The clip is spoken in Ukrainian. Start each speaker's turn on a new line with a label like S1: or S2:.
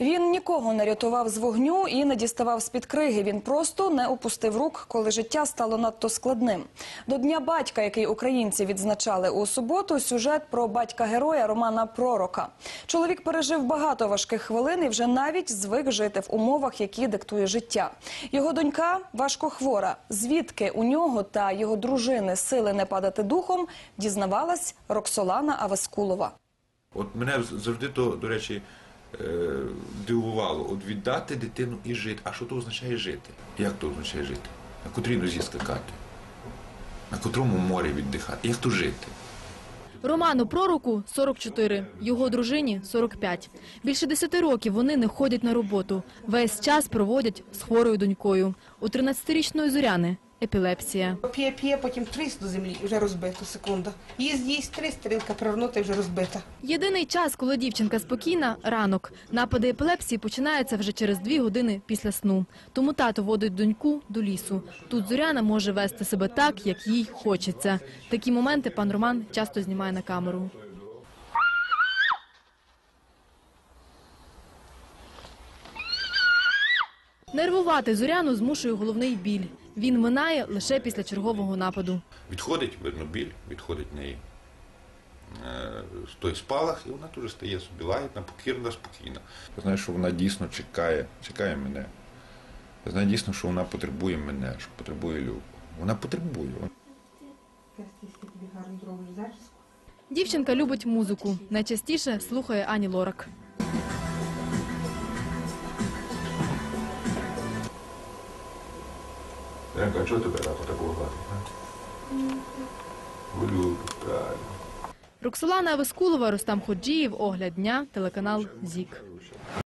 S1: Він нікого не рятував з вогню і не діставав з-під криги. Він просто не опустив рук, коли життя стало надто складним. До Дня батька, який українці відзначали у суботу, сюжет про батька-героя Романа Пророка. Чоловік пережив багато важких хвилин і вже навіть звик жити в умовах, які диктує життя. Його донька важко хвора. Звідки у нього та його дружини сили не падати духом, дізнавалась Роксолана Аваскулова.
S2: От мене завжди то, до речі, дивувало. От віддати дитину і жити. А що то означає жити? Як то означає жити? На котрій нозі скакати? На котрому морі віддихати? Як то жити?
S3: Роману Пророку 44, його дружині 45. Більше 10 років вони не ходять на роботу. Весь час проводять з хворою донькою. У 13-річної Зоряни епілепсія.
S4: П'є, п'є, потім тріс до землі, вже розбито, секунда. Їсть, їсть, три стрілка привернута і вже розбита.
S3: Єдиний час, коли дівчинка спокійна – ранок. Напади епілепсії починаються вже через дві години після сну. Тому тато водить доньку до лісу. Тут Зоряна може вести себе так, як їй хочеться. Такі моменти пан Роман часто знімає на камеру. Нервувати Зоряну змушує головний біль. Він минає лише після чергового нападу.
S2: Відходить, видно, біль, відходить в неї е, той спалах, і вона теж стає собі лагідна, покірна, спокійна. Я знаю, що вона дійсно чекає, чекає мене. Я знаю дійсно, що вона потребує мене, що потребує любов. Вона потребує.
S3: Дівчинка любить музику. Найчастіше слухає Ані Лорак.
S2: Янка, а чого тебе тато такого гладить?
S3: Роксолана Авескулова, Рустам Ходжієв, Огляд дня, телеканал ЗІК.